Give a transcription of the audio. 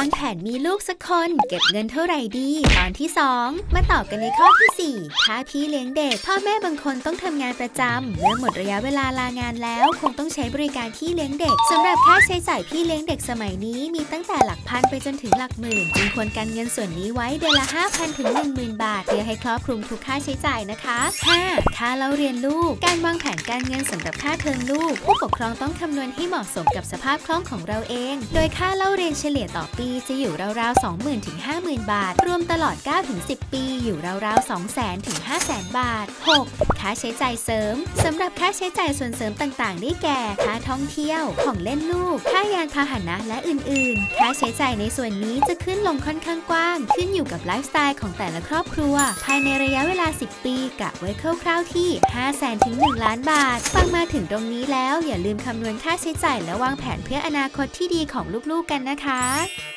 างแผนมีลูกสักคน เก็บเงินเท่าไหร่ดี ตอนที่ 2 มาต่อกันในข้อที่ 4 ถ้าพี่เลี้ยงเด็ก พ่อแม่บางคนต้องทำงานประจำเมื่อหมดระยะเวลาลางานแล้ว คงต้องใช้บริการพี่เลี้ยงเด็กสำหรับค่าใช้จ่ายพี่เลี้ยงเด็กสมัยนี้มีตั้งแต่หลักพันไปจนถึงหลักหมื่นจึงควรกันเงินส่วนนี้ไว้เดือนละ 5,000ถึง10,000 บาท เพื่อให้ครอบคลุมทุกค่าใช้จ่ายนะคะ 5. ค่าเล่าเรียนลูก การวางแผนการเงินสำหรับค่าเทอมลูก ผู้ปกครองต้องคำนวณให้เหมาะสมกับสภาพคล่องของเราเอง โดยค่าเล่าเรียนเฉลี่ยต่อปีีจะอยู่ราวๆ 20,000ถึง50,000 บาท รวมตลอด 9-10 ปี อยู่ราวๆ 200,000ถึง500,000 บาท 6. ค่าใช้จ่ายเสริมสำหรับค่าใช้จ่ายส่วนเสริมต่างๆ ได้แก่ ค่าท่องเที่ยว ของเล่นลูก ค่ายานพาหนะและอื่นๆ ค่าใช้จ่ายในส่วนนี้จะขึ้นลงค่อนข้างกว้าง ขึ้นอยู่กับไลฟ์สไตล์ของแต่ละครอบครัว ภายในระยะเวลา 10 ปีกะไว้คร่าวๆที่ 500,000ถึง1ล้านบาท ฟังมาถึงตรงนี้แล้วอย่าลืมคำนวณค่าใช้จ่ายและวางแผนเพื่ออนาคตที่ดีของลูกๆกันนะคะ